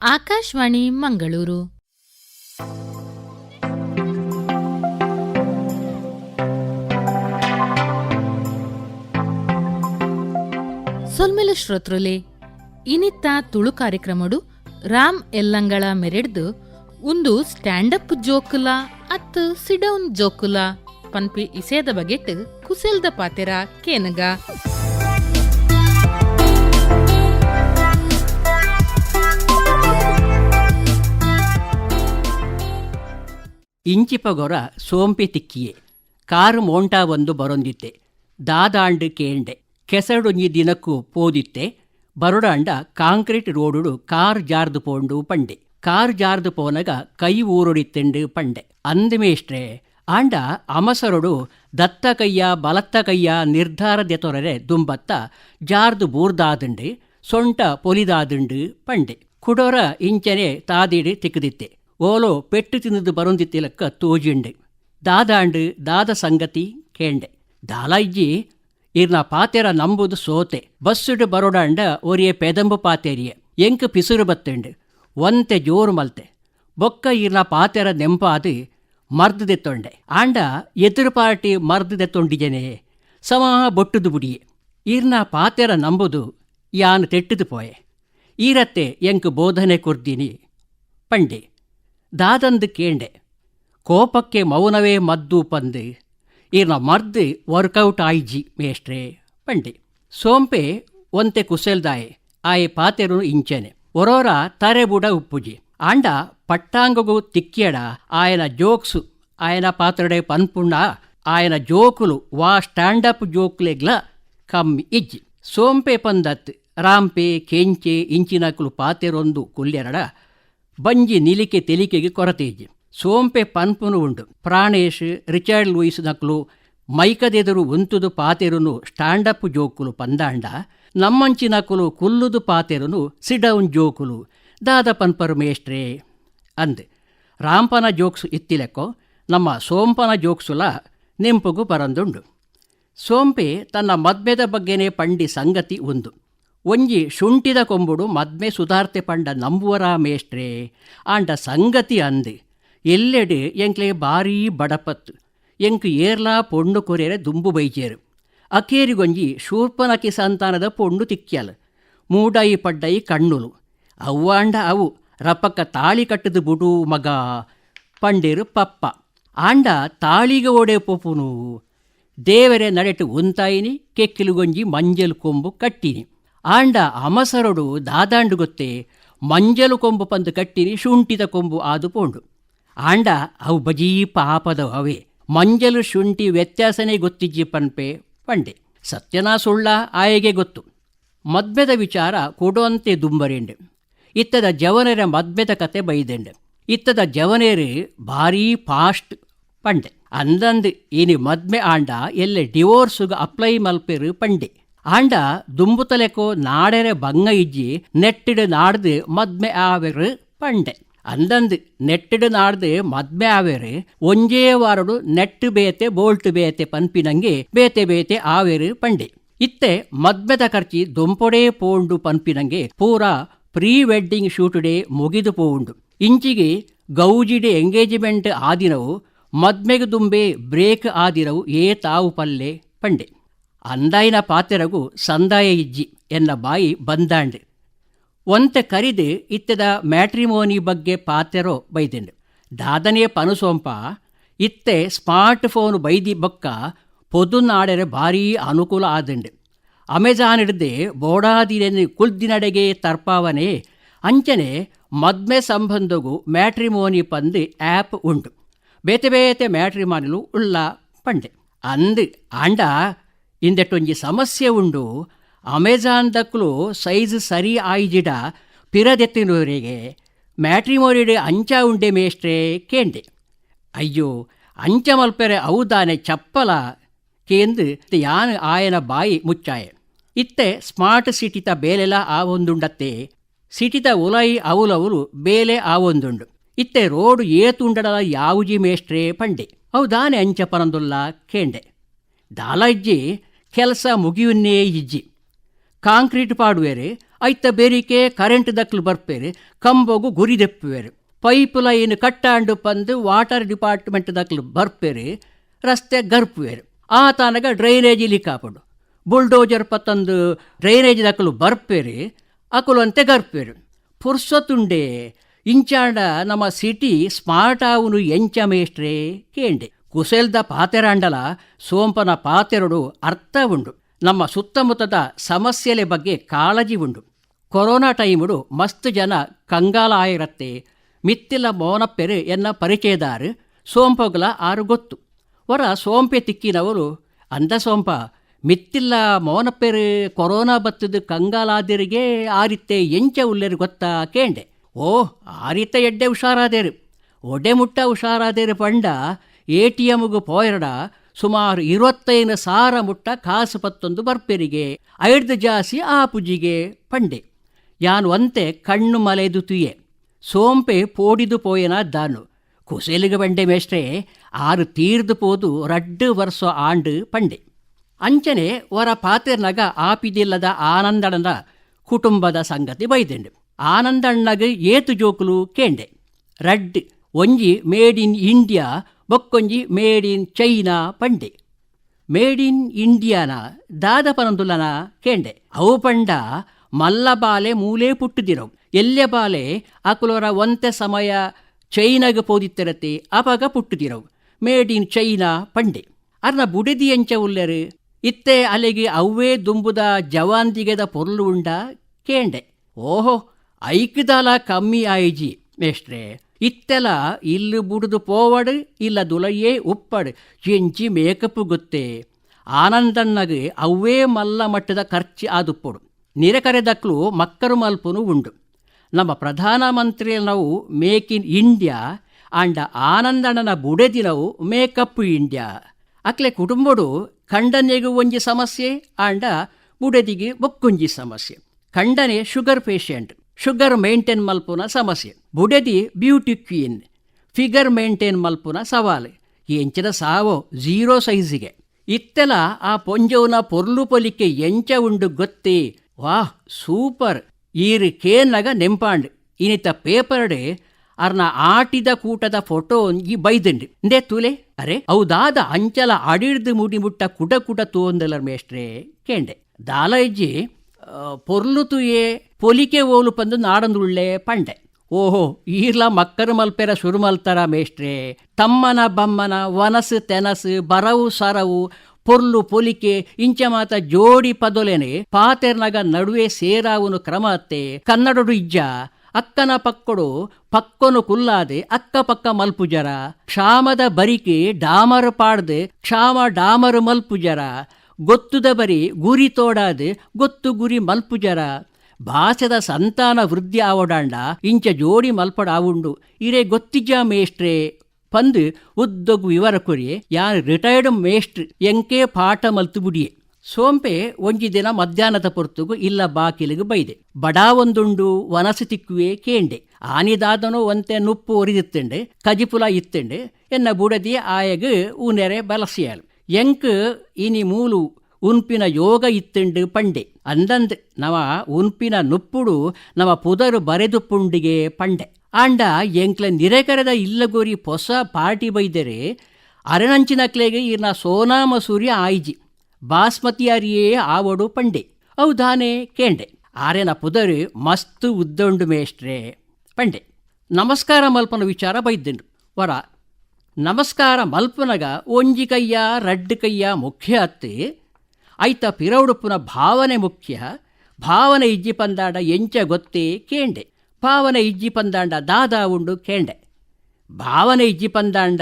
ಆಕಾಶವಾಣಿ ಮಂಗಳೂರು. ಸೊಲ್ಮೆಲ ಶ್ರೋತೃಲೆ, ಇನಿತ್ತ ತುಳು ಕಾರ್ಯಕ್ರಮಡು ರಾಮ್ ಎಲ್ಲಂಗಳ ಮೆರೆಡ್ದು ಒಂದು ಸ್ಟ್ಯಾಂಡಪ್ ಜೋಕುಲ ಅತ್ ಸಿಡೌನ್ ಜೋಕುಲ ಪನ್ಪಿ ಇಸೇದ ಬಗೆಟ್ ಕುಸೆಲ್ದ ಪಾತೆರ ಕೇನಗ. ಇಂಚಿಪಗೊರ ಸೋಂಪಿ ತಿಕ್ಕಿಯೆ. ಕಾರು ಮೋಂಟಾ ಒಂದು ಬರೊಂದಿತ್ತೆ. ದಾದಾಂಡ್ ಕೇಂಡೆ. ಕೆಸಡುಂಜಿ ದಿನಕ್ಕೂ ಪೋದಿತ್ತೆ. ಬರುಡಾಂಡ ಕಾಂಕ್ರೀಟ್ ರೋಡುಡು ಕಾರ್ ಜಾರ್ದು ಪೋಂಡು ಪಂಡೆ. ಕಾರ್ ಜಾರ್ದು ಪೋನಗ ಕೈ ಊರುಡಿತ್ತೆಂಡು ಪಂಡೆ. ಅಂದಮೇಷ್ಟ್ರೆ ಆಂಡ ಅಮಸರೊಡು ದತ್ತ ಕೈಯ ಬಲತ್ತ ಕೈಯ ನಿರ್ಧಾರದೆತೊರರೆ ದುಂಬತ್ತ ಜಾರ್ದು ಬೂರ್ದಾದುಂಡು, ಸೊಂಟ ಪೊಲಿದಾದುಂಡು ಪಂಡೆ. ಕುಡೋರ ಇಂಚನೆ ತಾದಿಡಿ ತಿಕ್ಕದಿತ್ತೆ ಓಲೋ ಪೆಟ್ಟು ತಿನ್ನದು ಬರೊಂದಿತ್ತಿಲಕ್ಕ ತೋಜಿಂಡೆ. ದಾದಾಂಡು, ದಾದ ಸಂಗತಿ ಕೇಂಡೆ. ದಾಲಾಯ್ಜಿ ಇರ್ನ ಪಾತೆರ ನಂಬುದು ಸೋತೆ. ಬಸ್ಸುಡು ಬರೋಡಾಂಡ ಒರಿಯೆ ಪೆದಂಬು ಪಾತೆರಿಯೆ. ಎಂಕ್ ಪಿಸುರು ಬತ್ತುಂಡು. ಒಂತೆ ಜೋರು ಮಲ್ತೆ. ಬೊಕ್ಕ ಇರ್ನ ಪಾತೆರ ನೆಂಪಾದು ಮರ್ದದೆತ್ತೊಂಡೆ ಆಂಡ ಎದುರು ಪಾರ್ಟಿ ಮರ್ದದೆತ್ತೊಂಡಿಜನೆ ಸಮಾ ಬೊಟ್ಟುದು ಬುಡಿಯೆ. ಇರ್ನ ಪಾತೆರ ನಂಬುದು ಯಾನ್ ತೆಟ್ಟದು ಪೋಯೆ. ಈರತ್ತೆ ಎಂಕ್ ಬೋಧನೆ ಕುರ್ದಿನಿ. ಪಂಡೆ. ದಾದಂದು ಕೇಂಡೆ. ಕೋಪಕ್ಕೆ ಮೌನವೇ ಮದ್ದು ಪಂದು. ಈರ್ನ ಮರ್ದು ವರ್ಕೌಟ್ ಆಯ್ಜಿ ಮೇಷ್ಟ್ರೆ. ಪಂಡೆ. ಸೋಂಪೆ ಒಂತೆ ಕುಸೆಲ್ದಾಯೆ. ಆಯೆ ಪಾತೆರು ಇಂಚನೆ. ಒರೋರ ತರೆಬುಡ ಉಪ್ಪುಜಿ. ಆಂಡ ಪಟ್ಟಾಂಗಗು ತಿಕ್ಕಿಯಡ ಆಯನ ಜೋಕ್ಸು. ಆಯನ ಪಾತ್ರಡೆ ಪನ್ಪುಂಡ ಆಯನ ಜೋಕುಲು ವಾ ಸ್ಟ್ಯಾಂಡಪ್ ಜೋಕ್ಲೆಗ್ಲ ಕಮ್ಮಿ ಇಜ್ಜಿ. ಸೋಂಪೆ ಪಂದತ್ ರಾಂಪೆ, ಕೆಂಚೆ, ಇಂಚಿನಕುಲು ಪಾತೆರೊಂದು ಕುಲ್ಯರಡ. ಬಂಜಿ ನಿಲಿಕೆ ತೆಲಿಕೆಗೆ ಕೊರತೆಯಿಜ್ಜಿ ಸೋಂಪೆ ಪನ್ಪುನು ಉಂಡು ಪ್ರಾಣೇಶ್, ರಿಚರ್ಡ್ ಲೂಯಿಸ್ ನಕ್ಲು, ಮೈಕದೆದುರು ಉಂತುದು ಪಾತೆರುನು ಸ್ಟ್ಯಾಂಡಪ್ ಜೋಕುಲು ಪಂದಾಂಡ ನಮ್ಮಂಚಿನಕುಲು ಕುಲ್ಲುದು ಪಾತೆರುನು ಸಿಡೌನ್ ಜೋಕುಲು, ದಾದ ಪನ್ಪರು ಮೇಷ್ಟ್ರೇ ಅಂದೆ. ರಾಂಪನ ಜೋಕ್ಸು ಇತ್ತಿಲೆಕ್ಕೋ ನಮ್ಮ ಸೋಂಪನ ಜೋಕ್ಸುಲ ನೆಂಪುಗು ಬರಂದುಂಡು ಸೋಂಪೆ ತನ್ನ ಮದ್ಮೆದ ಬಗ್ಗೆನೇ ಪಂಡಿ ಸಂಗತಿ ಒಂದು ಒಂಜಿ ಶುಂಠಿದ ಕೊಂಬುಡು ಮದ್ಮೆ ಸುಧಾರ್ತೆ ಪಂಡ ನಂಬುವರ ಮೇಷ್ಟ್ರೆ ಆಂಡ ಸಂಗತಿ ಅಂದೆ. ಎಲ್ಲೆಡೆ ಎಂಕ್ಲೆ ಬಾರೀ ಬಡಪತ್ತು. ಎಂಕ್ ಏರ್ಲಾ ಪೊಣ್ಣು ಕೊರೆರೆ ದುಂಬು ಬೈಜೇರು. ಅಕೇರಿಗೊಂಜಿ ಶೂರ್ಪನಕಿ ಸಂತಾನದ ಪೊಣ್ಣು ತಿಕ್ಕ್ಯಲ್ ಮೂಡೈ ಪಡ್ಡೈ ಕಣ್ಣುಲು. ಅವ್ವಾಂಡ ಅವು ರಪ್ಪಕ ತಾಳಿ ಕಟ್ಟದು ಬುಡು ಮಗ. ಪಂಡೇರು ಪಪ್ಪ. ಆಂಡ ತಾಳಿಗೆ ಓಡೆ ಪೊಪುನು. ದೇವರೇ ನಡೆಟು ಉಂತಾಯಿನಿ ಕೆಕ್ಕಿಲುಗೊಂಜಿ ಮಂಜಲ್ ಕೊಂಬು ಕಟ್ಟಿನಿ. ಆಂಡ ಅಮಸರೊಡು ದಾದಾಂಡು ಗೊತ್ತೇ, ಮಂಜಲು ಕೊಂಬು ಪಂದು ಕಟ್ಟಿರಿ ಶುಂಠಿದ ಕೊಂಬು ಆದು ಪೋಂಡು. ಆಂಡ ಅವು ಬಜೀ ಪಾಪದ ಅವೇ, ಮಂಜಲು ಶುಂಠಿ ವ್ಯತ್ಯಾಸನೇ ಗೊತ್ತಿಜ್ಜಿ ಪನ್ಪೆ ಪಂಡೆ. ಸತ್ಯನಾ ಸುಳ್ಳ ಆಯೆಗೆ ಗೊತ್ತು. ಮದ್ಮೆದ ವಿಚಾರ ಕೊಡುವಂತೆ ದುಂಬರೆಂಡೆ. ಇತ್ತದ ಜವನರ ಮದ್ಮೆದ ಕತೆ ಬೈದೆಂಡೆ. ಇತ್ತದ ಜವನೇರಿ ಭಾರೀ ಫಾಸ್ಟ್ ಪಂಡೆ. ಅಂದಂದು ಇನಿ ಮದ್ಮೆ ಆಂಡ ಎಲ್ಲೆ ಡಿವೋರ್ಸುಗ ಅಪ್ಲೈ ಮಲ್ಪೆರು ಪಂಡೆ. ಆಂಡ ದುಂಬುತಲೆಕೋ ನಾಡೆರೆ ಬಂಗ ಇಜ್ಜಿ ನೆಟ್ಟಿಡು ನಾಡ್ದು ಮದ್ಮೆ ಆವೆರು ಪಂಡೆ. ಅಂದಂದು ನೆಟ್ಟಿಡು ನಾಡ್ದು ಮದ್ಮೆ ಆವೆರು ಒಂಜೇ ವಾರಡು ನೆಟ್ಟು ಬೇತೆ ಬೋಲ್ಟ್ ಬೇತೆ ಪನ್ಪಿನಂಗೆ ಬೇತೆ ಬೇತೆ ಆವೆರು ಪಂಡೆ. ಇತ್ತೆ ಮದ್ಮೆದ ಖರ್ಚಿ ದೊಂಪೊಡೆ ಪೋಂಡು ಪನ್ಪಿನಂಗೆ ಪೂರಾ ಪ್ರೀ ವೆಡ್ಡಿಂಗ್ ಶೂಟುಡೆ ಮುಗಿದು ಪೋಂಡು. ಇಂಚಿಗೆ ಗೌಜಿಡೆ ಎಂಗೇಜ್ಮೆಂಟ್ ಆದಿನವು ಮದ್ಮೆಗೆ ದುಂಬೆ ಬ್ರೇಕ್ ಆದಿರವು ಏ ತಾವು ಪಲ್ಲೆ ಪಂಡೆ. ಅಂದಾಯಿನ ಪಾತೆರಗು ಸಂದಾಯ ಇಜ್ಜಿ ಎನ್ನ ಬಾಯಿ ಬಂದಾಂಡೆ. ಒಂತೆ ಕರಿದು ಇತ್ತದ ಮ್ಯಾಟ್ರಿಮೋನಿ ಬಗ್ಗೆ ಪಾತೆರೋ ಬೈದೆಂಡು. ದಾದನೇ ಪನುಸೋಂಪ ಇತ್ತೆ ಸ್ಮಾರ್ಟ್ ಫೋನ್ ಬೈದಿ ಬೊಕ್ಕ ಪೊದುನಾಡೆರೆ ಭಾರೀ ಅನುಕೂಲ ಆದಂಡು. ಅಮೆಜಾನ್ ಹಿಡ್ದೆ ಬೋಡಾದಿನ ಕುಲ್ದಿನಡೆಗೆ ತರ್ಪಾವನೆ, ಅಂಚನೆ ಮದ್ಮೆ ಸಂಬಂಧಗು ಮ್ಯಾಟ್ರಿಮೋನಿ ಪಂದು ಆ್ಯಪ್ ಉಂಡು ಬೇತೆ ಬೇತೆ ಮ್ಯಾಟ್ರಿಮೋನಿಲು ಉಳ್ಳ ಪಂಡೆ. ಅಂದು, ಆಂಡ ಇಂದೆಟ್ಟೊಂಜಿ ಸಮಸ್ಯೆ ಉಂಡು. ಅಮೆಜಾನ್ ದಕ್ಕಲು ಸೈಜ್ ಸರಿ ಆಯ್ಜಿಡ ಪಿರದೆತ್ತಿನವರಿಗೆ ಮ್ಯಾಟ್ರಿಮೋರಿಡೆ ಅಂಚ ಉಂಡೆ ಮೇಷ್ಟ್ರೇ ಕೇಂದೆ. ಅಯ್ಯೋ, ಅಂಚ ಮಲ್ಪೆರೆ ಔದಾನೆ ಚಪ್ಪಲ ಕೇಂದು ಯಾನ್ ಆಯನ ಬಾಯಿ ಮುಚ್ಚಾಯೆ. ಇತ್ತೆ ಸ್ಮಾರ್ಟ್ ಸಿಟಿತ ಬೇಲೆಲ ಆವೊಂದುಂಡತ್ತೆ. ಸಿಟಿತ ಉಲೈ ಅವುಲವುಲು ಬೇಲೆ ಆವೊಂದುಂಡು. ಇತ್ತೆ ರೋಡು ಏತುಂಡಲ ಯಾವುಜಿ ಮೇಷ್ಟ್ರೇ ಪಂಡೆ. ಹೌದಾನೆ ಅಂಚ ಪರಂದುಲ್ಲ ಕೇಂಡೆ ದಾಲ ಇಜ್ಜಿ ಕೆಲಸ ಮುಗಿಯುನ್ನೇ ಇಜ್ಜಿ. ಕಾಂಕ್ರೀಟ್ ಪಾಡುವೆರೆ, ಐತ ಬೇರಿಕೆ ಕರೆಂಟ್ ದಕ್ಲು ಬರ್ಪೇರೆ, ಕಂಬಗು ಗುರಿ ದೆಪ್ಪುವೆರೆ. ಪೈಪ್ ಲೈನ್ ಕಟ್ಟಾಂಡು ಪಂದು ವಾಟರ್ ಡಿಪಾರ್ಟ್ಮೆಂಟ್ ದಕ್ಲು ಬರ್ಪೇರೆ, ರಸ್ತೆ ಗರ್ಪುವೆರೆ. ಆ ಡ್ರೈನೇಜ್ ಇಲ್ಲಿ ಕಾಪಡು. ಬುಲ್ಡೋಜರ್ ಪತ್ತಂದು ಡ್ರೈನೇಜ್ ದಕ್ಕಲು ಬರ್ಪೇರೆ, ಅಕುಲಂತೆ ಗರ್ಪೇರು. ಪುರ್ಸೊತ್ತುಂಡೆ ಇಂಚಾಂಡ ನಮ್ಮ ಸಿಟಿ ಸ್ಮಾರ್ಟ್ ಆವುನು ಎಂಚ ಮೇಷ್ಟ್ರೆ, ಕೇಂಡೆ. ಕುಸೆಲ್ದ ಪಾತೆರಾಂಡಲ ಸೋಂಪನ ಪಾತೆರಡು ಅರ್ಥ ಉಂಡು ನಮ್ಮ ಸುತ್ತಮುತ್ತದ ಸಮಸ್ಯೆಲೆ ಬಗ್ಗೆ ಕಾಳಜಿ ಉಂಡು ಕೊರೋನಾ ಟೈಮುಡು ಮಸ್ತ್ ಜನ ಕಂಗಾಲ ಆಯಿರತ್ತೆ ಮಿತ್ತಿಲ ಮೋನಪ್ಪೆರು ಎನ್ನ ಪರಿಚಯದಾರು, ಸೋಂಪಗಲ ಆರು ಗೊತ್ತು. ವರ ಸೋಂಪೆ ತಿಕ್ಕಿನವರು, ಅಂದ ಸೋಂಪ, ಮಿತ್ತಿಲ್ಲ ಮೋನಪ್ಪೆರು ಕೊರೋನಾ ಬತ್ತದು ಕಂಗಾಲಾದಿರಿಗೆ ಆರಿತ್ತೆ ಎಂಚ ಉಲ್ಲೆರು ಗೊತ್ತಾ ಕೇಂಡೆ. ಓ ಆರಿತ ಎಡ್ಡೆ ಹುಷಾರಾದೇರು. ಒಡೆ ಮುಟ್ಟ ಹುಷಾರಾದೇರು ಪಂಡ ಎ ಟಿ ಎಮ್ಗೂ ಸುಮಾರು ಇರುವತ್ತೈದು ಸಾರ ಮುಟ್ಟ ಕಾಸು ಪತ್ತೊಂದು ಬರ್ಪೆರಿಗೆ ಐಡ್ದು ಜಾಸಿ ಆ ಪುಜಿಗೆ ಪಂಡೆ. ಯಾನು ಅಂತೆ ಕಣ್ಣು ಮಲೆದು ತುಯೆ. ಸೋಂಪೆ ಪೋಡಿದು ಪೋಯನ ದಾನು ಕುಸೇಲಿಗೆ ಬಂಡೆ ಮೇಷ್ಟ್ರೆ, ಆರು ತೀರ್ದು ಪೋದು ರಡ್ಡು ವರ್ಷ ಆಂಡು ಪಂಡೆ. ಅಂಚನೆ ವರ ಪಾತೆರ್ನಗ ಆಪಿದಿಲ್ಲದ ಆನಂದಣ್ಣನ ಕುಟುಂಬದ ಸಂಗತಿ ಬೈದೆಂಡು. ಆನಂದಣ್ಣಗ ಏತು ಜೋಕುಲು ಕೇಂಡೆ. ರಡ್ ಒಂಜಿ ಮೇಡ್ ಇನ್ ಇಂಡಿಯಾ ಬೊಕ್ಕೊಂಜಿ ಮೇಡ್ ಇನ್ ಚೈನಾ ಪಂಡೆ. ಮೇಡ್ ಇನ್ ಇಂಡಿಯಾನ ದಾದ ಪನಂದುಲನ ಕೇಂಡೆ. ಅವು ಪಂಡ ಮಲ್ಲ ಬಾಲೆ ಮೂಲೆ ಪುಟ್ಟುದಿರವು. ಎಲ್ಯ ಬಾಲೆ ಅಕುಲರ ಒಂತೆ ಸಮಯ ಚೈನಾಗ ಪೋದಿತ್ತಿರತ್ತೆ ಅಪಗ ಪುಟ್ಟುದಿರವು. ಮೇಡ್ ಇನ್ ಚೈನಾ ಪಂಡೆ. ಅರ್ನ ಬುಡಿದಿ ಎಂಚ ಉಲ್ಲೆರು ಇತ್ತೆ ಅಲೆಗೆ ಅವ್ವೇ ದುಂಬುದ ಜವಾಂದಿಗೆದ ಪೊರ್ಲು ಉಂಡ ಕೇಂಡೆ. ಓಹೋ ಐಕ್ದಾಲ ಕಮ್ಮಿ ಆಯಿಜಿ ಮೇಷ್ಟ್ರೆ. ಇತ್ತೆಲ ಇಲ್ಲಿ ಬುಡುದು ಪೋವಡು, ಇಲ್ಲ ದುಲಯೇ ಉಪ್ಪಡು, ಚಿಂಚಿ ಮೇಕಪ್ ಗೊತ್ತೇ. ಆನಂದಣ್ಣಗೆ ಅವೇ ಮಲ್ಲ ಮಟ್ಟದ ಖರ್ಚಿ ಆದುಪ್ಪಡು. ನಿರಕರೆದಕ್ಲು ಮಕ್ಕರು ಮಲ್ಪುನು ಉಂಡು. ನಮ್ಮ ಪ್ರಧಾನಮಂತ್ರಿ ನಾವು ಮೇಕ್ ಇನ್ ಇಂಡಿಯಾ, ಅಂಡ ಆನಂದಣ್ಣನ ಬುಡೆದಿನವು ಮೇಕಪ್ ಇಂಡಿಯಾ. ಅಕ್ಲೆ ಕುಟುಂಬಡು ಖಂಡನೆಗೂ ಒಂಜಿ ಸಮಸ್ಯೆ ಆಂಡ ಬುಡೆದಿಗೆ ಬೊಕ್ಕೊಂಜಿ ಸಮಸ್ಯೆ. ಖಂಡನೆ ಶುಗರ್ ಪೇಷಂಟ್. ಶುಗರ್ ಮೇಂಟೈನ್ ಮಲ್ಪುನ ಸಮಸ್ಯೆ. ಬುಡೆದಿ ಬ್ಯೂಟಿ ಕ್ವೀನ್. ಫಿಗರ್ ಮೇಂಟೈನ್ ಮಲ್ಪುನ ಸವಾಲು. ಎಂಚಿನ ಸಾವೋ ಝೀರೋ ಸೈಜಿಗೆ. ಇತ್ತೆಲ ಆ ಪೊಂಜವುನ ಪೊರ್ಲು ಪೊಲಿಕೆ ಎಂಚ ಉಂಡು ಗೊತ್ತಿ? ವಾಹ್, ಸೂಪರ್. ಈರಿ ಕೇನಗ ನೆಂಪಾಂಡ್. ಇನಿತ ಪೇಪರ್ಡೆ ಅರ್ನ ಆಟಿದ ಕೂಟದ ಫೋಟೋ ಈ ಬೈದಂಡಿ. ಇಂದೇ ತುಲೆ, ಅರೆ ಹೌದಾದ ಅಂಚಲ ಅಡಿಡ್ದು ಮುಡಿಮುಟ್ಟ ಕುಡ ಕುಡ ತೋಂದಲರ್ ಮೇಷ್ಟ್ರೆ? ಕೇಂಡೆ. ದಾಲ ಇಜ್ಜಿ ಆ, ಪೊರ್ಲು ತುಯೆ ಪೊಲಿಕೆ ಓಲು ಪಂದು ನಾಡಂದುಳ್ಳೆ ಪಂಡೆ. ಓಹೋ ಈರ್ಲ ಮಕ್ಕರು ಮಲ್ಪೆರ ಸುರು ಮಲ್ತರ ಮೇಷ್ಟ್ರೆ ತಮ್ಮನ ಬಮ್ಮನ ವನಸು ತೆನಸು ಬರವು ಸರವು ಪೊರ್ಲು ಪೊಲಿಕೆ ಇಂಚ ಮಾತ ಜೋಡಿ ಪದೊಲೆನೆ ಪಾತೆರ್ನಗ ನಡುವೆ ಸೇರಾವುನು ಕ್ರಮ ಅತ್ತೆ ಕನ್ನಡಡು ಇಜ್ಜ ಅಕ್ಕನ ಪಕ್ಕಡು ಪಕ್ಕೊನು ಕುಲ್ಲಾದೆ ಅಕ್ಕ ಪಕ್ಕ ಮಲ್ಪುಜರ ಕ್ಷಾಮದ ಬರಿಕೆ ಡಾಮರು ಪಾಡ್ದೆ ಕ್ಷಾಮ ಡಾಮರು ಮಲ್ಪುಜರ ಗೊತ್ತುದ ಬರಿ ಗುರಿ ತೋಡಾದೆ ಗೊತ್ತು ಗುರಿ ಮಲ್ಪುಜರ. ಭಾಷದ ಸಂತಾನ ವೃದ್ಧಿ ಆವಡಾಂಡ ಇಂಚ ಜೋಡಿ ಮಲ್ಪಡ ಆವುಂಡು ಇರೇ ಗೊತ್ತಿಜ ಮೇಷ್ಟ್ರೆ. ಪಂದು ಉದ್ದೊಗು ವಿವರ ಕೊರಿಯೆ ಯಾನ್ ರಿಟೈರ್ಡ್ ಮೇಷ್ಟ್ರ್ ಎಂಕೆ ಪಾಠ ಮಲ್ತು ಬುಡಿಯೇ ಸೋಂಪೆ ಒಂಜಿ ದಿನ ಮಧ್ಯಾಹ್ನದ ಪೊರ್ತುಗು ಇಲ್ಲ ಬಾಕಿಲಿಗೆ ಬೈದೆ. ಬಡಾ ಒಂದುಂಡು ವನಸು ತಿಕ್ಕುವೆ ಕೇಂಡೆ. ಆನಿದಾದನು ಒಂತೆ ನುಪ್ಪು ಒರಿದಿತ್ತಂಡೆ, ಕಜಿಪುಲ ಇತ್ತಂಡೆ ಎನ್ನ ಬುಡದಿ ಆಯಗು ಊನೆರೆ ಬಲಸಿಯಾಳು. ಎಂಕ್ ಇನಿ ಮೂಲು ಉನ್ಪಿನ ಯೋಗ ಇತ್ತೆಂಡು ಪಂಡೆ. ಅಂದಂದ್ ನವ ಉನ್ಪಿನ ನುಪ್ಪುಡು ನವ ಪುದರು ಬರೆದು ಪುಂಡಿಗೆ ಪಂಡೆ. ಆಂಡ ಎಂಕ್ಲ ನಿರೆಕರದ ಇಲ್ಲಗೋರಿ ಹೊಸ ಪಾರ್ಟಿ ಬೈದರೆ ಅರಣಂಚಿನಕ್ಲೆಗೆ ಇರ್ನ ಸೋನಾ ಮಸೂರಿ ಆಯ್ಜಿ. ಬಾಸ್ಮತಿ ಅರಿಯೇ ಆವಡು ಪಂಡೆ. ಹೌದಾನೆ ಕೇಂಡೆ. ಆರೆನ ಪುದರು ಮಸ್ತ್ ಉದ್ದೊಂಡು ಮೇಷ್ಟ್ರೆ ಪಂಡೆ. ನಮಸ್ಕಾರ ಮಲ್ಪನ ವಿಚಾರ ಬೈದ್ದೆಂಡು. ವರ ನಮಸ್ಕಾರ ಮಲ್ಪನಗ ಒಂಜಿ ಕೈಯ ರಡ್ಡು ಕೈಯ ಮುಖ್ಯ ಅತ್ತೆ. ಐತ ಪಿರೌಡುಪ್ಪುನ ಭಾವನೆ ಮುಖ್ಯ. ಭಾವನೆ ಇಜ್ಜಿ ಪಂದಾಂಡ ಎಂಚ ಗೊತ್ತೇ ಕೇಂಡೆ. ಭಾವನೆ ಇಜ್ಜಿ ಪಂದಾಂಡ ದಾದಾ ಉಂಡು ಕೇಂಡೆ. ಭಾವನೆ ಇಜ್ಜಿ ಪಂದಾಂಡ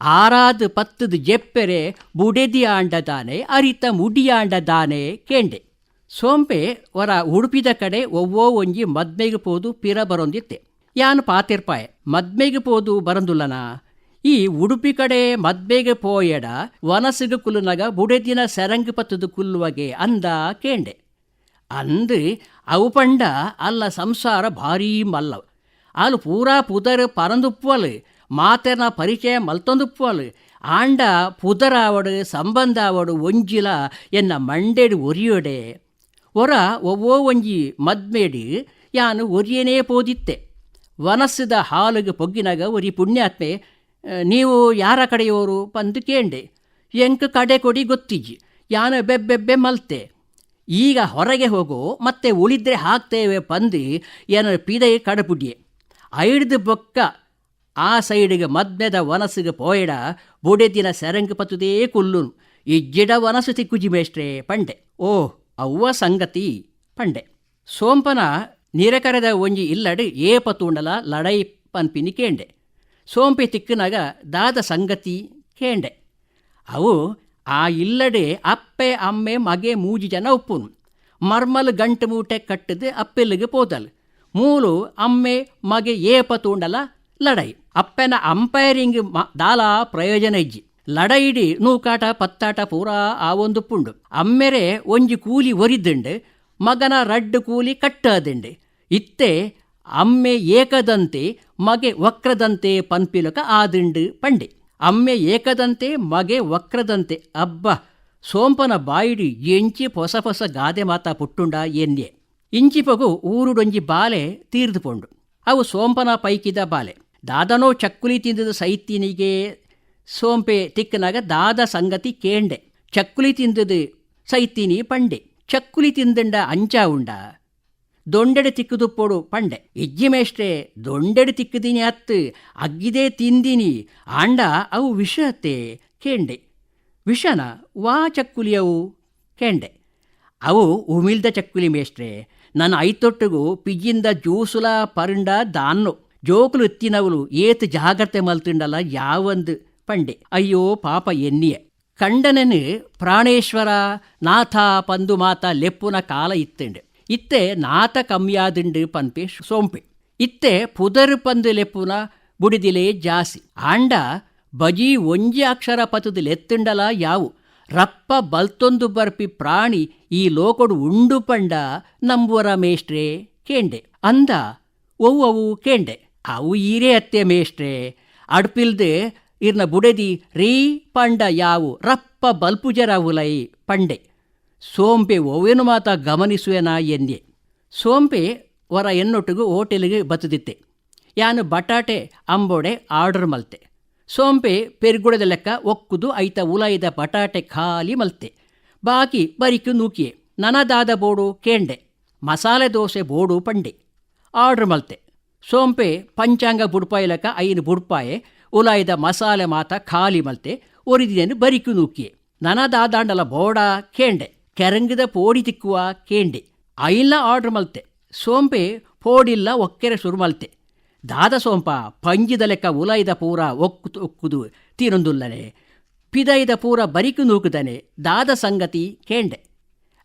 ಆರಾದು ಪತ್ತದು ಜೆಪ್ಪೆರೆ ಬುಡೆದಿ ಆಂಡದಾನೆ ಅರಿತ ಮುಡಿಯಾಂಡ ದಾನೆ ಕೇಂಡೆ. ಸೋಂಪೆ ವರ ಉಡುಪಿದ ಕಡೆ ಒವ್ವೋ ಒಂಜಿ ಮದ್ಮೆಗೆ ಪೋದು ಪಿರ ಬರೊಂದಿತ್ತೆ. ಯಾನು ಪಾತಿರ್ಪಾಯೆ, ಮದ್ಮೆಗೆ ಪೋದು ಬರಂದುಲ್ಲನ? ಈ ಉಡುಪಿ ಕಡೆ ಮದ್ಬೆಗೆ ಪೋಯಡ ವನಸಿಗು ಕುಲುನಗ ಬುಡೆದಿನ ಸೆರಂಗು ಪತ್ತದು ಕುಲ್ಲುವಗೆ ಅಂದ ಕೇಂಡೆ. ಅಂದು ಅವು ಪಂಡ ಅಲ್ಲ ಸಂಸಾರ ಭಾರೀ ಮಲ್ಲವ. ಅಲ್ಲು ಪೂರಾ ಪುದರ್ ಪರಂದುಪ್ಪುವಲು ಮಾತೆನ ಪರಿಚಯ ಮಲ್ತೊಂದುಪ್ಪುವಲು, ಆಂಡ ಪುದರಾವಡು ಸಂಬಂಧ ಆವಡು ಒಂಜಿಲ ಎನ್ನ ಮಂಡೆಡು ಒರಿಯೋಡೆ. ಒರ ಒವ್ವೋ ಒಂಜಿ ಮದ್ಮೇಡಿ ಯಾನು ಒರಿಯನೇ ಪೋದಿತ್ತೆ. ವನಸ್ಸದ ಹಾಲುಗೆ ಪೊಗ್ಗಿನಾಗ ಒರಿ ಪುಣ್ಯಾತ್ಮೆ ನೀವು ಯಾರ ಕಡೆಯವರು ಪಂದು ಕೇಂಡೆ. ಎಂಕ್ ಕಡೆ ಕೊಡಿ ಗೊತ್ತಿಜ್ಜಿ. ಯಾನು ಬೆಬ್ಬೆಬ್ಬೆ ಮಲ್ತೆ. ಈಗ ಹೊರಗೆ ಹೋಗೋ ಮತ್ತೆ ಉಳಿದ್ರೆ ಹಾಕ್ತೇವೆ ಪಂದು ಏನಾರು ಪಿದೈ ಕಡಪುಡಿಯೆ. ಐಡ್ದು ಬೊಕ್ಕ ಆ ಸೈಡಿಗೆ ಮದ್ಮೆದ ವನಸಿಗೆ ಪೋಯಡ ಬುಡೆದಿನ ಸೆರಂಗ ಪತ್ತುದೇ ಕುಲ್ಲುನು. ಇಜ್ಜಿಡ ವನಸು ತಿಕ್ಕುಜಿ ಮೇಷ್ಟ್ರೆ ಪಂಡೆ. ಓ ಅವ್ವ ಸಂಗತಿ ಪಂಡೆ. ಸೋಂಪನ ನಿರಕರೆದ ಒಂಜಿ ಇಲ್ಲಡು ಏ ತೂಂಡಲ ಲಡೈ ಪನ್ಪಿನಿ ಕೇಂಡೆ. ಸೋಂಪೆ ತಿಕ್ಕನಾಗ ದಾದ ಸಂಗತಿ ಕೇಂಡೆ. ಅವು ಆ ಇಲ್ಲಡೆ ಅಪ್ಪೆ, ಅಮ್ಮೆ, ಮಗೆ, ಮೂಜಿ ಜನ ಉಪ್ಪುನು ಮರ್ಮಲ್ ಗಂಟು ಮೂಟೆ ಕಟ್ಟದೆ ಅಪ್ಪೆಲ್ಲಿಗೆ ಪೋತಲ್ ಮೂಲು ಅಮ್ಮೆ, ಮಗೆ ಏಪ ತೂಂಡಲ ಲಡೈ. ಅಪ್ಪೆನ ಅಂಪೈರಿಂಗ್ ದಾಲ ಪ್ರಯೋಜನ ಇಜ್ಜಿ. ಲಡೈಡಿ ನೂಕಾಟ, ಪತ್ತಾಟ ಪೂರಾ ಆ ಒಂದು ಪುಂಡು. ಅಮ್ಮೆರೆ ಒಂಜಿ ಕೂಲಿ ಒರಿದ್ದುಂಡು, ಮಗನ ರಡ್ಡು ಕೂಲಿ ಕಟ್ಟದಂಡೆ ಇತ್ತೆ ಅಮ್ಮೆ ಏಕದಂತೆ ಮಗೆ ವಕ್ರದಂತೆ ಪನ್ಪಿಲಕ ಆದಿಂಡು ಪಂಡೆ. ಅಮ್ಮೆ ಏಕದಂತೆ ಮಗೆ ವಕ್ರದಂತೆ ಅಬ್ಬ, ಸೋಂಪನ ಬಾಯಿಡಿ ಎಂಚಿ ಹೊಸ ಹೊಸ ಗಾದೆ ಮಾತ ಪುಟ್ಟುಂಡ ಎನ್ನೆ ಇಂಚಿಪಗು ಊರುಡೊಂಜಿ ಬಾಲೆ ತೀರ್ದುಪೊಂಡು ಅವು ಸೋಂಪನ ಪೈಕಿದ ಬಾಲೆ. ದಾದನೋ ಚಕ್ಕುಲಿ ತಿಂದದ ಸೈತಿನಿಗೆ ಸೋಂಪೆ ತಿಕ್ಕನಾಗ ದಾದ ಸಂಗತಿ ಕೇಂಡೆ. ಚಕ್ಕುಲಿ ತಿಂದದು ಸೈತಿನಿ ಪಂಡೆ. ಚಕ್ಕುಲಿ ತಿಂದಂಡ ಅಂಚ ಉಂಡ. ದೊಂಡೆಡೆ ತಿಕ್ಕುದುಪ್ಪೋಡು ಪಂಡೆ ಇಜ್ಜಿ ಮೇಷ್ಟ್ರೆ, ದೊಂಡೆಡೆ ತಿಕ್ಕದಿನಿ ಅತ್ತು, ಅಗ್ಗಿದೇ ತಿಂದಿನಿ, ಆಂಡ ಅವು ವಿಷತೆ ಕೆಂಡೆ. ವಿಷನ ವಾ ಚಕ್ಕುಲಿಯವು ಕೆಂಡೆ. ಅವು ಉಮಿಲ್ದ ಚಕ್ಕುಲಿ ಮೇಷ್ಟ್ರೆ, ನನ್ನ ಐತೊಟ್ಟಿಗೂ ಪಿಜ್ಜಿಂದ ಜೂಸುಲ ಪರಂಡ ದಾನ್ನು. ಜೋಕುಲು ಎತ್ತಿನವಳು ಏತ್ ಜಾಗ್ರತೆ ಮಲ್ತಿಂಡಲ್ಲ ಯಾವಂದು ಪಂಡೆ. ಅಯ್ಯೋ ಪಾಪ ಎನ್ನಿಯ. ಕಂಡನನು ಪ್ರಾಣೇಶ್ವರ, ನಾಥ ಪಂದು ಮಾತ ಲೆಪ್ಪುನ ಕಾಲ ಇತ್ತಂಡು. ಇತ್ತೆ ನಾತ ಕಮ್ಮಿಯಾದಿಂಡು ಪನ್ಪೆ ಸೋಂಪೆ. ಇತ್ತೆ ಪುದರ್ ಪಂದು ಲೆಪ್ಪುನ ಬುಡಿದಿಲೇ ಜಾಸಿ. ಆಂಡ ಬಜಿ ಒಂಜಿ ಅಕ್ಷರ ಪತದು ಲೆತ್ತಿಂಡಲ ಯಾವು. ರಪ್ಪ ಬಲ್ತೊಂದು ಬರ್ಪಿ ಪ್ರಾಣಿ ಈ ಲೋಕಡು ಉಂಡು ಪಂಡ ನಂಬುವರ ಮೇಷ್ಟ್ರೆ ಕೇಂಡೆ. ಅಂದ ಒವ್ವವು ಕೇಂಡೆ. ಅವು ಈರೇ ಅತ್ತೆ ಮೇಷ್ಟ್ರೆ. ಅಡ್ಪಿಲ್ದೆ ಇರ್ನ ಬುಡೆದಿ ರೀ ಪಂಡ ಯಾವು. ರಪ್ಪ ಬಲ್ಪುಜರ ಉಲೈ ಪಂಡೆ. ಸೋಂಪೆ ಒವೇನು ಮಾತ ಗಮನಿಸುವೆನ ಎಂದೆ ಸೋಂಪೆ ವರ ಎನ್ನೊಟ್ಟಿಗೂ ಹೋಟೆಲಿಗೆ ಬತ್ತದಿತ್ತೆ. ಯಾನು ಬಟಾಟೆ, ಅಂಬೋಡೆ, ಆರ್ಡರ್ ಮಲ್ತೆ. ಸೋಂಪೆ ಪೆರ್ಗುಡದ ಲೆಕ್ಕ ಒಕ್ಕುದು ಐತ ಉಲಾಯಿದ ಬಟಾಟೆ ಖಾಲಿ ಮಲ್ತೆ. ಬಾಕಿ ಬರಿಕು ನೂಕಿಯೆ ನನದಾದ ಬೋಡು ಕೇಂಡೆ, ಮಸಾಲೆ ದೋಸೆ ಬೋಡು ಪಂಡೆ. ಆರ್ಡರ್ ಮಲ್ತೆ. ಸೋಂಪೆ ಪಂಚಾಂಗ ಬುಡ್ಪಾಯಿ ಲೆಕ್ಕ ಐನು ಬುಡ್ಪಾಯೆ, ಉಲಾಯಿದ ಮಸಾಲೆ ಮಾತ ಖಾಲಿ ಮಲ್ತೆ ಒರಿದಿಯನ್ನು ಬರಿಕು ನೂಕಿಯೆ. ನನದಾದಾಂಡಲ ಬೋಡ ಕೇಂಡೆ. ಕೆರಂಗದ ಪೋಡಿ ತಿಕ್ಕುವ ಕೇಂಡೆ. ಐಲ್ಲ ಆರ್ಡ್ರ್ ಮಲ್ತೆ. ಸೋಂಪೆ ಪೋಡಿಲ್ಲ ಒಕ್ಕೆರೆ ಶುರು ಮಲ್ತೆ. ದಾದ ಸೋಂಪ ಪಂಜಿದ ಲೆಕ್ಕ ಉಲಾಯಿದ ಪೂರ ಒಕ್ಕು ಒಕ್ಕುದು ತೀನೊಂದುಲ್ಲನೆ ಪಿದೈದ ಪೂರ ಬರಿಕು ನೂಕುದನೆ ದಾದ ಸಂಗತಿ ಕೇಂಡೆ.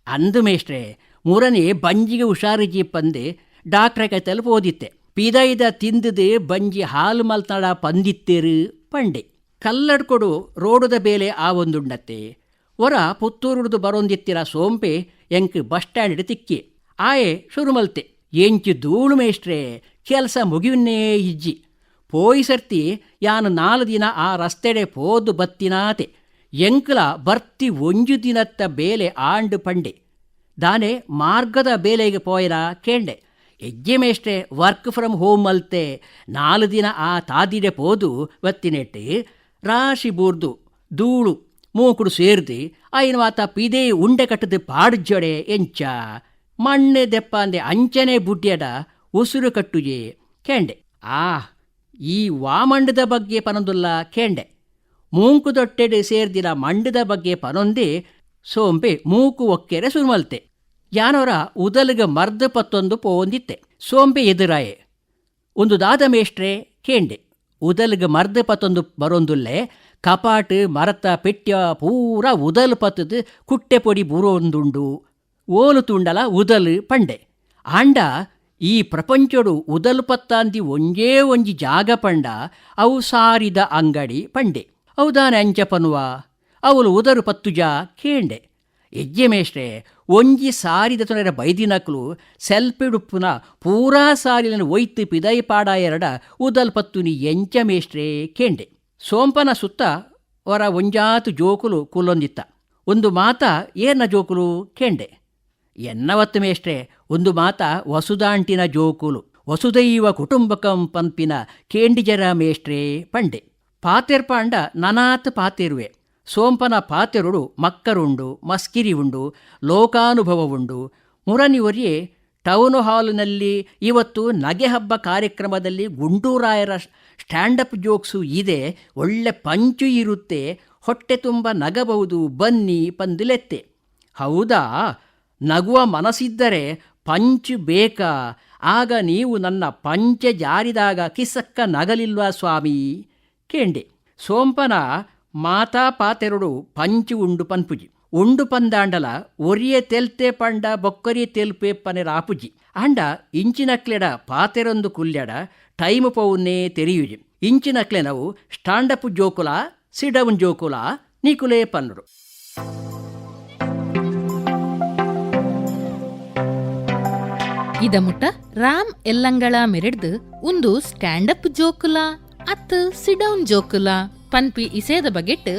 ಅಂದು ಮೇಷ್ಟ್ರೆ, ಮೂರನೇ ಬಂಜಿಗೆ ಹುಷಾರಿಜಿ ಪಂದೆ ಡಾಕ್ಟ್ರೆ ಕೈ ಓದಿತ್ತೆ. ಪಿದೈದ ತಿಂದದೆ ಬಂಜಿ ಹಾಲು ಮಲ್ತಡ ಪಂದಿತ್ತೇರು ಪಂಡೆ. ಕಲ್ಲಡ್ಕೊಡು ರೋಡದ ಬೇಲೆ ಆ ಒಂದುಂಡತ್ತೆ. ಒರ ಪುತ್ತೂರುಡ್ದು ಬರೊಂದಿತ್ತಿರ ಸೋಂಪೆ ಎಂಕ್ ಬಸ್ ಸ್ಟ್ಯಾಂಡ್ ತಿಕ್ಕಿ. ಆಯೆ ಶುರುಮಲ್ತೆ. ಎಂಚಿ ಧೂಳು ಮೇಷ್ಟ್ರೆ, ಕೆಲಸ ಮುಗಿಯುನ್ನೇ ಇಜ್ಜಿ. ಪೋಯಿ ಸರ್ತಿ ಯಾನು ನಾಲ್ ದಿನ ಆ ರಸ್ತೆಡೆ ಪೋದು ಬತ್ತಿನಾತೆ. ಎಂಕ್ಲ ಬರ್ತಿ ಒಂಜು ದಿನತ್ತ ಬೇಲೆ ಆಂಡು ಪಂಡೆ. ದಾನೆ ಮಾರ್ಗದ ಬೇಲೆಗೆ ಪೋಯರ ಕೇಂಡೆ. ಹೆಜ್ಜೆ ಮೇಷ್ಟ್ರೆ, ವರ್ಕ್ ಫ್ರಮ್ ಹೋಮ್ ಅಲ್ತೆ ನಾಲ್ ದಿನ ಆ ತಾದಿಡೆ ಪೋದು ಬತ್ತಿನೆಟ್ಟಿ. ರಾಶಿ ಬೂರ್ದು ಧೂಳು ಮೂಕುಡು ಸೇರ್ದಿ ಆಯ್ನ ಮಾತ ಪಿದೇ ಉಂಡೆ ಕಟ್ಟದು ಪಾಡ್ಜೊಡೆ ಎಂಚ. ಮಣ್ಣೆ ದೆಪ್ಪ ಅಂದೆ ಅಂಚನೆ ಬುಡ್ಡ್ಯಡ ಉಸುರು ಕಟ್ಟುಜೆ ಕೇಂಡೆ. ಆ ಈ ವಾಮಂಡದ ಬಗ್ಗೆ ಪನೊಂದುಲ್ಲ ಕೇಂಡೆ. ಮೂಂಕು ದೊಟ್ಟೆಡೆ ಸೇರ್ದಿನ ಮಂಡದ ಬಗ್ಗೆ ಪನೊಂದೆ ಸೋಂಬೆ ಮೂಕು ಒಕ್ಕೆರೆ ಸುರುಮಲ್ತೆ. ಯಾನವರ ಉದಲ್ಗ ಮರ್ದ ಪತ್ತೊಂದು ಪೋಂದಿತ್ತೆ. ಸೋಂಬೆ ಎದುರಾಯೆ. ಒಂದು ದಾದ ಮೇಷ್ಟ್ರೆ, ಕೇಂಡೆ. ಉದಲ್ಗ ಮರ್ದ ಪತ್ತೊಂದು ಬರೊಂದುಲ್ಲೆ ಕಪಾಟ್, ಮರತ ಪೆಟ್ಯ ಪೂರ ಉದಲ್ ಪತ್ತದು, ಕುಟ್ಟೆ ಪೊಡಿ ಬುರೋಂದುಂಡು. ಓಲು ತುಂಡಲ ಉದಲ್ ಪಂಡೆ. ಆಂಡ ಈ ಪ್ರಪಂಚಡು ಉದಲ್ ಪತ್ತಾಂದಿ ಒಂಜೇ ಒಂಜಿ ಜಾಗ ಪಂಡ, ಅವು ಸಾರಿದ ಅಂಗಡಿ ಪಂಡೆ. ಅವುದಾನ ಅಂಚ ಅಂಚಪನುವ ಅವಳು ಉದರು ಪತ್ತುಜ ಕೇಂಡೆ. ಎಜ್ಜೆ ಮೇಷ್ಟ್ರೆ, ಒಂಜಿ ಸಾರಿದ ತೊನೆರ ಬೈದಿನಕ್ಲು ಸೆಲ್ಪಿಡುಪ್ಪುನ ಪೂರಾ ಸಾರಿಲನ ಒಯ್ತು ಪಿದೈ ಪಾಡ ಎರಡ ಉದಲ್ ಪತ್ತುನಿ ಎಂಚ ಮೇಷ್ಟ್ರೆ ಕೇಂಡೆ. ಸೋಂಪನ ಸುತ್ತ ಹೊರ ಒಂಜಾತು ಜೋಕುಲು ಕುಲ್ಲೊಂದಿತ್ತ ಒಂದು ಮಾತ ಏನ ಜೋಕುಲು ಕೇಂಡೆ. ಎನ್ನವತ್ತು ಮೇಷ್ಟ್ರೆ ಒಂದು ಮಾತ ವಸುದಾಂಟಿನ ಜೋಕುಲು, ವಸುದೈವ ಕುಟುಂಬಕಂ ಪಂಪಿನ ಕೇಂಡಿಜರ ಮೇಷ್ಟ್ರೇ ಪಂಡೆ. ಪಾತೆರ್ ಪಾಂಡ ನನಾತ್ ಪಾತಿರುವೆ, ಸೋಂಪನ ಪಾತೆರುಡು ಮಕ್ಕರುಂಡು ಮಸ್ಕಿರಿ ಉಂಡು ಲೋಕಾನುಭವ ಉಂಡು ಮುರನಿವರಿಯೇ ಟೌನ್ ಹಾಲ್ನಲ್ಲಿ ಇವತ್ತು ನಗೆ ಹಬ್ಬ ಕಾರ್ಯಕ್ರಮದಲ್ಲಿ ಗುಂಡೂರಾಯರ ಸ್ಟ್ಯಾಂಡಪ್ ಜೋಕ್ಸು ಇದೆ. ಒಳ್ಳೆ ಪಂಚು ಇರುತ್ತೆ. ಹೊಟ್ಟೆ ತುಂಬ ನಗಬಹುದು. ಬನ್ನಿ ಪಂದಿಲೆತ್ತೆ. ಹೌದಾ? ನಗುವ ಮನಸ್ಸಿದ್ದರೆ ಪಂಚು ಬೇಕಾ? ಆಗ ನೀವು ನನ್ನ ಪಂಚೆ ಜಾರಿದಾಗ ಕಿಸಕ್ಕ ನಗಲಿಲ್ವ ಸ್ವಾಮಿ? ಕೇಂಡೆ. ಸೋಂಪನ ಮಾತಾ ಪಾತೆರಡು ಪಂಚು ಉಂಡು ಪನ್ಪುಜಿ. ಉಂಡು ಪಂದಾಂಡಲ ಒರಿಯೆ ತೆಲ್ತೆ ಪಂಡ ಬೊಕ್ಕರಿ ತೆಲ್ಪೆ ಪನೆ ರಾಪುಜಿ ಅಂಡ ಇಂಚಿನಕ್ಲೆಡ ಪಾತೆರೊಂದು ಕುಲ್ಯಡ ಟೈಮ್ ಪೌನ್ನೇ ತೆರೆಯುಜಿ. ಇಂಚಿನಕ್ಲೆ ನಾವು ಸ್ಟಾಂಡಪ್ ಜೋಕುಲ ಸಿಡೌನ್ ಜೋಕುಲ, ನೀಕುಲೇ ಪನ್ನರು. ಇದ ಮುಟ್ಟ ರಾಮ್ ಎಲ್ಲಂಗಳ ಮೆರೆಡ್ದು ಒಂದು ಸ್ಟ್ಯಾಂಡಪ್ ಜೋಕುಲ ಅತ್ ಸಿಡೌನ್ ಜೋಕುಲ ಪನ್ಪಿ ಇಸೇದ ಬಗೆಟ್